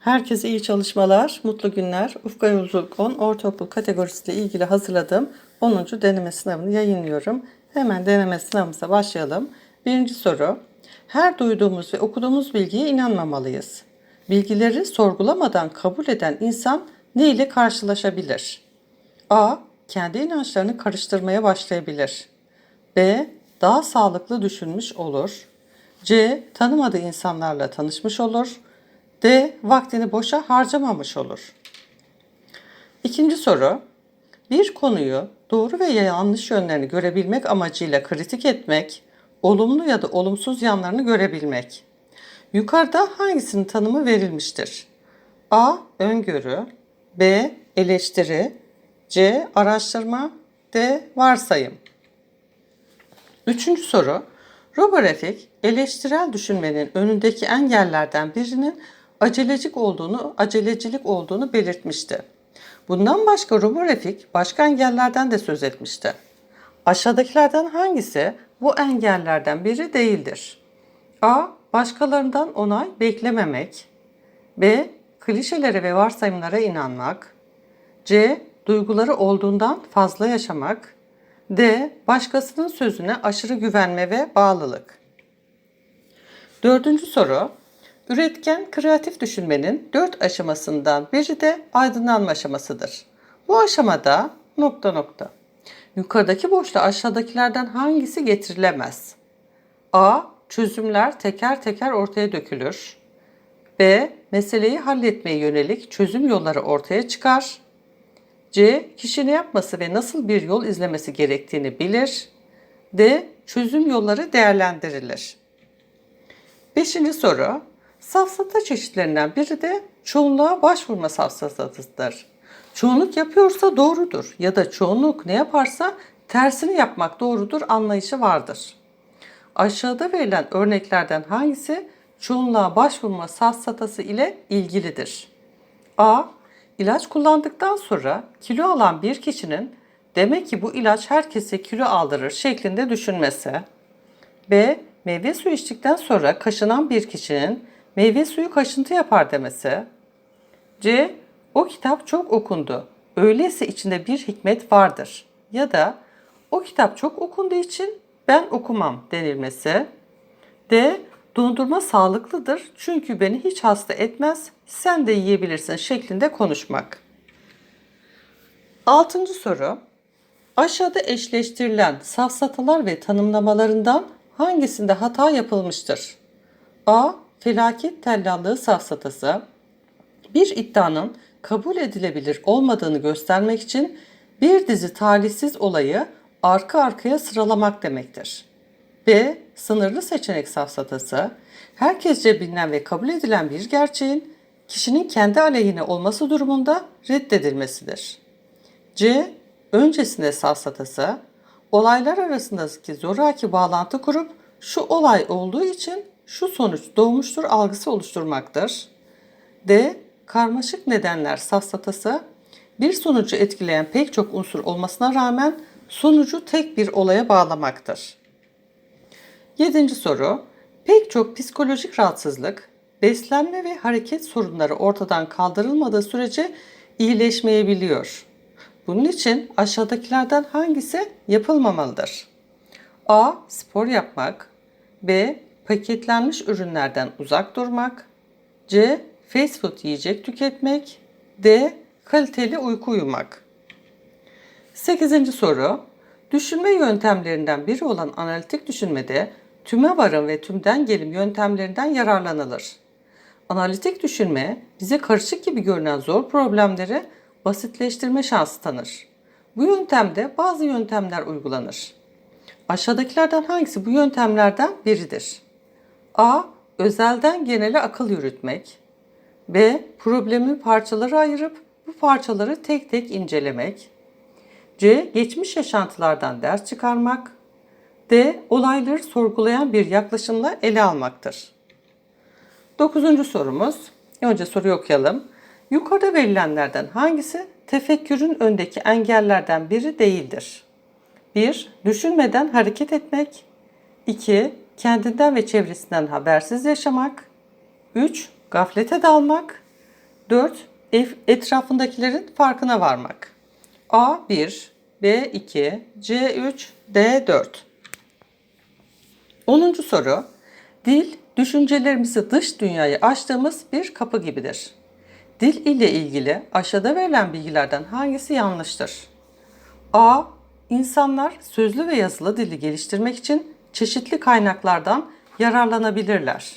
Herkese iyi çalışmalar, mutlu günler. Ufka Yolculuk 10 ortaokul kategorisiyle ilgili hazırladığım 10. deneme sınavını yayınlıyorum. Hemen deneme sınavımıza başlayalım. Birinci soru. Her duyduğumuz ve okuduğumuz bilgiye inanmamalıyız. Bilgileri sorgulamadan kabul eden insan ne ile karşılaşabilir? A. Kendi inançlarını karıştırmaya başlayabilir. B. Daha sağlıklı düşünmüş olur. C. Tanımadığı insanlarla tanışmış olur. D. Vaktini boşa harcamamış olur. İkinci soru. Bir konuyu doğru ve yanlış yönlerini görebilmek amacıyla kritik etmek, olumlu ya da olumsuz yanlarını görebilmek. Yukarıda hangisinin tanımı verilmiştir? A. Öngörü B. Eleştiri C. Araştırma D. Varsayım Üçüncü soru. Roborefik, eleştirel düşünmenin önündeki engellerden birinin acelecik olduğunu, acelecilik olduğunu belirtmişti. Bundan başka Roborefik başka engellerden de söz etmişti. Aşağıdakilerden hangisi bu engellerden biri değildir? A. Başkalarından onay beklememek. B. Klişelere ve varsayımlara inanmak. C. Duyguları olduğundan fazla yaşamak. D. Başkasının sözüne aşırı güvenme ve bağlılık. Dördüncü soru. Üretken kreatif düşünmenin dört aşamasından biri de aydınlanma aşamasıdır. Bu aşamada nokta nokta. Yukarıdaki boşluğa aşağıdakilerden hangisi getirilemez? A. Çözümler teker teker ortaya dökülür. B. Meseleyi halletmeye yönelik çözüm yolları ortaya çıkar. C. Kişi ne yapması ve nasıl bir yol izlemesi gerektiğini bilir. D. Çözüm yolları değerlendirilir. Beşinci soru. Safsata çeşitlerinden biri de çoğunluğa başvurma safsatasıdır. Çoğunluk yapıyorsa doğrudur ya da çoğunluk ne yaparsa tersini yapmak doğrudur anlayışı vardır. Aşağıda verilen örneklerden hangisi çoğunluğa başvurma safsatası ile ilgilidir? A. İlaç kullandıktan sonra kilo alan bir kişinin demek ki bu ilaç herkese kilo aldırır şeklinde düşünmesi. B. Meyve suyu içtikten sonra kaşınan bir kişinin meyve suyu kaşıntı yapar demesi. C. O kitap çok okundu. Öyleyse içinde bir hikmet vardır. Ya da o kitap çok okunduğu için ben okumam denilmesi. D. Dondurma sağlıklıdır çünkü beni hiç hasta etmez. Sen de yiyebilirsin şeklinde konuşmak. Altıncı soru. Aşağıda eşleştirilen safsatalar ve tanımlamalarından hangisinde hata yapılmıştır? A. Felaket tellallığı safsatası. Bir iddianın kabul edilebilir olmadığını göstermek için bir dizi talihsiz olayı arka arkaya sıralamak demektir. B. Sınırlı seçenek safsatası. Herkesce bilinen ve kabul edilen bir gerçeğin kişinin kendi aleyhine olması durumunda reddedilmesidir. C. Öncesinde safsatası. Olaylar arasındaki zoraki bağlantı kurup şu olay olduğu için şu sonuç doğmuştur algısı oluşturmaktır. D. Karmaşık nedenler safsatası. Bir sonucu etkileyen pek çok unsur olmasına rağmen sonucu tek bir olaya bağlamaktır. Yedinci soru. Pek çok psikolojik rahatsızlık, beslenme ve hareket sorunları ortadan kaldırılmadığı sürece iyileşmeyebiliyor. Bunun için aşağıdakilerden hangisi yapılmamalıdır? A. Spor yapmak. B. Paketlenmiş ürünlerden uzak durmak. C. Fast food yiyecek tüketmek. D. Kaliteli uyku uyumak. 8. soru. Düşünme yöntemlerinden biri olan analitik düşünmede tüme varım ve tümden gelim yöntemlerinden yararlanılır. Analitik düşünme bize karışık gibi görünen zor problemleri basitleştirme şansı tanır. Bu yöntemde bazı yöntemler uygulanır. Aşağıdakilerden hangisi bu yöntemlerden biridir? A. Özelden genele akıl yürütmek. B. Problemi parçalara ayırıp bu parçaları tek tek incelemek. C. Geçmiş yaşantılardan ders çıkarmak. D. Olayları sorgulayan bir yaklaşımla ele almaktır. Dokuzuncu sorumuz. Önce soruyu okuyalım. Yukarıda verilenlerden hangisi tefekkürün öndeki engellerden biri değildir? 1. Düşünmeden hareket etmek. 2. Kendinden ve çevresinden habersiz yaşamak. 3. Gaflete dalmak. 4. Ef- Etrafındakilerin farkına varmak. A1, B2, C3, D4. 10. soru. Dil, düşüncelerimizi dış dünyaya açtığımız bir kapı gibidir. Dil ile ilgili aşağıda verilen bilgilerden hangisi yanlıştır? A. İnsanlar sözlü ve yazılı dili geliştirmek için çeşitli kaynaklardan yararlanabilirler.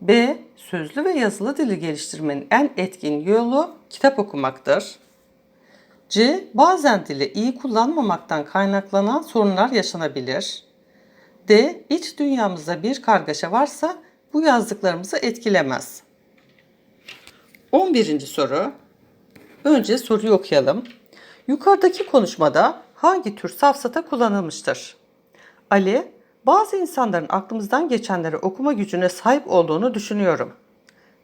B. Sözlü ve yazılı dili geliştirmenin en etkin yolu kitap okumaktır. C. Bazen dili iyi kullanmamaktan kaynaklanan sorunlar yaşanabilir. D. İç dünyamızda bir kargaşa varsa bu yazdıklarımızı etkilemez. 11. soru. Önce soruyu okuyalım. Yukarıdaki konuşmada hangi tür safsata kullanılmıştır? Ali, bazı insanların aklımızdan geçenleri okuma gücüne sahip olduğunu düşünüyorum.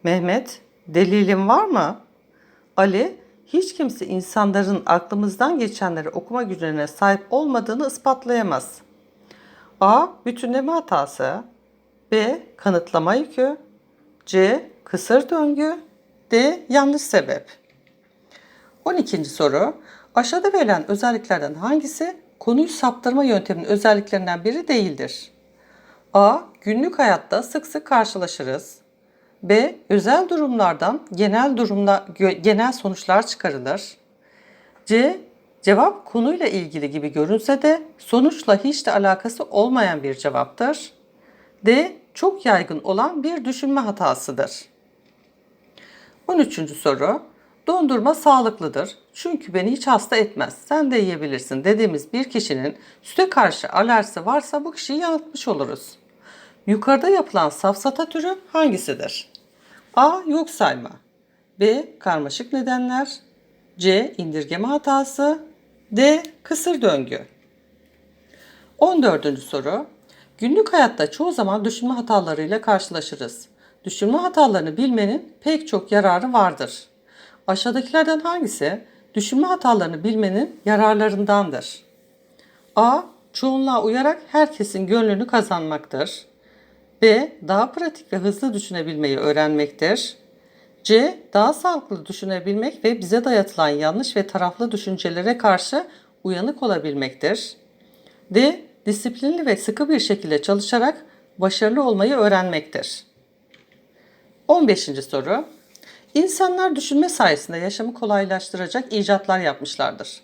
Mehmet, delilin var mı? Ali, hiç kimse insanların aklımızdan geçenleri okuma gücüne sahip olmadığını ispatlayamaz. A. Bütünleme hatası B. Kanıtlama yükü C. Kısır döngü D. Yanlış sebep 12. soru. Aşağıda verilen özelliklerden hangisi konuyu saptırma yönteminin özelliklerinden biri değildir? A. Günlük hayatta sık sık karşılaşırız. B. Özel durumlardan genel durumla genel sonuçlar çıkarılır. C. Cevap konuyla ilgili gibi görünse de sonuçla hiç de alakası olmayan bir cevaptır. D. Çok yaygın olan bir düşünme hatasıdır. 13. soru. Dondurma sağlıklıdır. Çünkü beni hiç hasta etmez. Sen de yiyebilirsin dediğimiz bir kişinin süte karşı alerjisi varsa bu kişiyi yanıltmış oluruz. Yukarıda yapılan safsata türü hangisidir? A. Yok sayma. B. Karmaşık nedenler. C. indirgeme hatası. D. Kısır döngü. 14. soru. Günlük hayatta çoğu zaman düşünme hatalarıyla karşılaşırız. Düşünme hatalarını bilmenin pek çok yararı vardır. Aşağıdakilerden hangisi düşünme hatalarını bilmenin yararlarındandır? A. Çoğunluğa uyarak herkesin gönlünü kazanmaktır. B. Daha pratik ve hızlı düşünebilmeyi öğrenmektir. C. Daha sağlıklı düşünebilmek ve bize dayatılan yanlış ve taraflı düşüncelere karşı uyanık olabilmektir. D. Disiplinli ve sıkı bir şekilde çalışarak başarılı olmayı öğrenmektir. 15. soru. İnsanlar düşünme sayesinde yaşamı kolaylaştıracak icatlar yapmışlardır.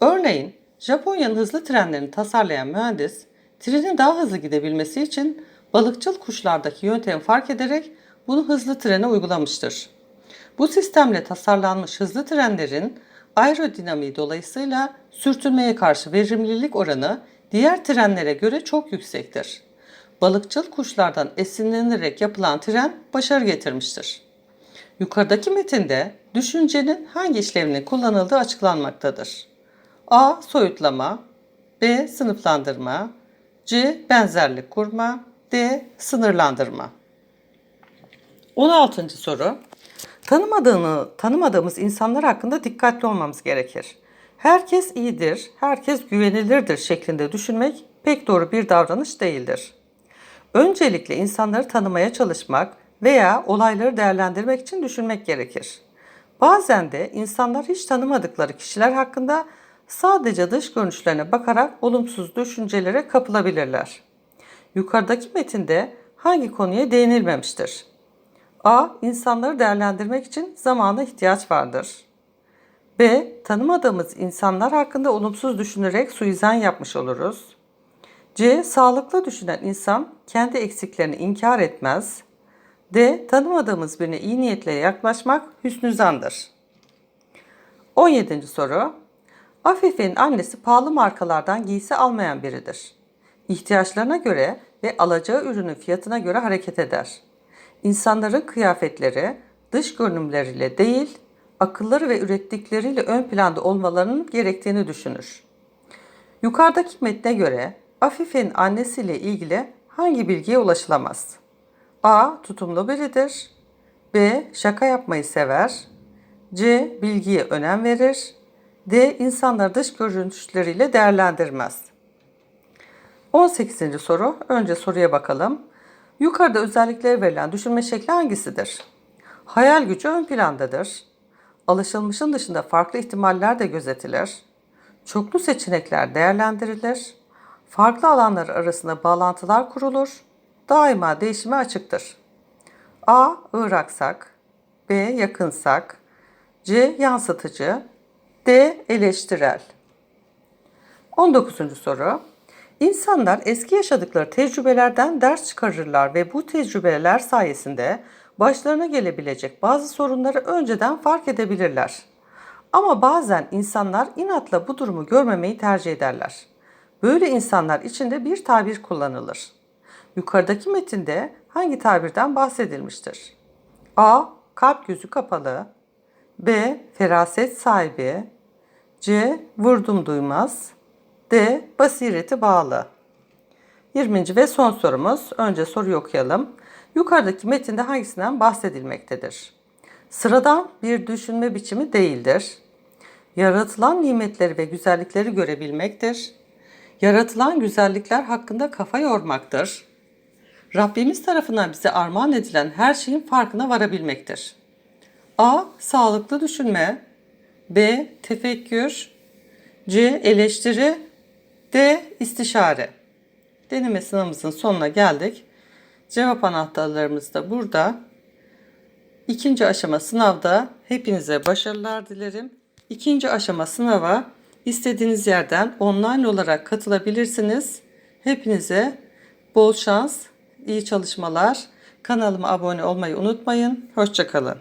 Örneğin Japonya'nın hızlı trenlerini tasarlayan mühendis, trenin daha hızlı gidebilmesi için balıkçıl kuşlardaki yöntemi fark ederek bunu hızlı trene uygulamıştır. Bu sistemle tasarlanmış hızlı trenlerin aerodinamiği dolayısıyla sürtünmeye karşı verimlilik oranı diğer trenlere göre çok yüksektir. Balıkçıl kuşlardan esinlenerek yapılan tren başarı getirmiştir. Yukarıdaki metinde düşüncenin hangi işlevinin kullanıldığı açıklanmaktadır. A. Soyutlama B. Sınıflandırma C. Benzerlik kurma D. Sınırlandırma 16. soru. Tanımadığını, tanımadığımız insanlar hakkında dikkatli olmamız gerekir. Herkes iyidir, herkes güvenilirdir şeklinde düşünmek pek doğru bir davranış değildir. Öncelikle insanları tanımaya çalışmak veya olayları değerlendirmek için düşünmek gerekir. Bazen de insanlar hiç tanımadıkları kişiler hakkında sadece dış görünüşlerine bakarak olumsuz düşüncelere kapılabilirler. Yukarıdaki metinde hangi konuya değinilmemiştir? A. İnsanları değerlendirmek için zamana ihtiyaç vardır. B. Tanımadığımız insanlar hakkında olumsuz düşünerek suizan yapmış oluruz. C. Sağlıklı düşünen insan kendi eksiklerini inkar etmez. D. Tanımadığımız birine iyi niyetle yaklaşmak hüsnü zandır. 17. soru. Afife'nin annesi pahalı markalardan giysi almayan biridir. İhtiyaçlarına göre ve alacağı ürünün fiyatına göre hareket eder. İnsanların kıyafetleri dış görünümleriyle değil, akılları ve ürettikleriyle ön planda olmalarının gerektiğini düşünür. Yukarıdaki metne göre Afife'nin annesiyle ilgili hangi bilgiye ulaşılamaz? A. Tutumlu biridir. B. Şaka yapmayı sever. C. Bilgiye önem verir. D. İnsanları dış görünüşleriyle değerlendirmez. 18. soru. Önce soruya bakalım. Yukarıda özellikleri verilen düşünme şekli hangisidir? Hayal gücü ön plandadır. Alışılmışın dışında farklı ihtimaller de gözetilir. Çoklu seçenekler değerlendirilir. Farklı alanlar arasında bağlantılar kurulur. Daima değişime açıktır. A. Iraksak B. Yakınsak C. Yansıtıcı D. Eleştirel 19. soru. İnsanlar eski yaşadıkları tecrübelerden ders çıkarırlar ve bu tecrübeler sayesinde başlarına gelebilecek bazı sorunları önceden fark edebilirler. Ama bazen insanlar inatla bu durumu görmemeyi tercih ederler. Böyle insanlar için de bir tabir kullanılır. Yukarıdaki metinde hangi tabirden bahsedilmiştir? A. Kalp gözü kapalı B. Feraset sahibi C. Vurdum duymaz D. Basireti bağlı 20. ve son sorumuz. Önce soruyu okuyalım. Yukarıdaki metinde hangisinden bahsedilmektedir? Sıradan bir düşünme biçimi değildir. Yaratılan nimetleri ve güzellikleri görebilmektir. Yaratılan güzellikler hakkında kafa yormaktır. Rabbimiz tarafından bize armağan edilen her şeyin farkına varabilmektir. A. Sağlıklı düşünme. B. Tefekkür. C. Eleştiri. D. istişare. Deneme sınavımızın sonuna geldik. Cevap anahtarlarımız da burada. İkinci aşama sınavda hepinize başarılar dilerim. İkinci aşama sınava istediğiniz yerden online olarak katılabilirsiniz. Hepinize bol şans, iyi çalışmalar. Kanalıma abone olmayı unutmayın. Hoşçakalın.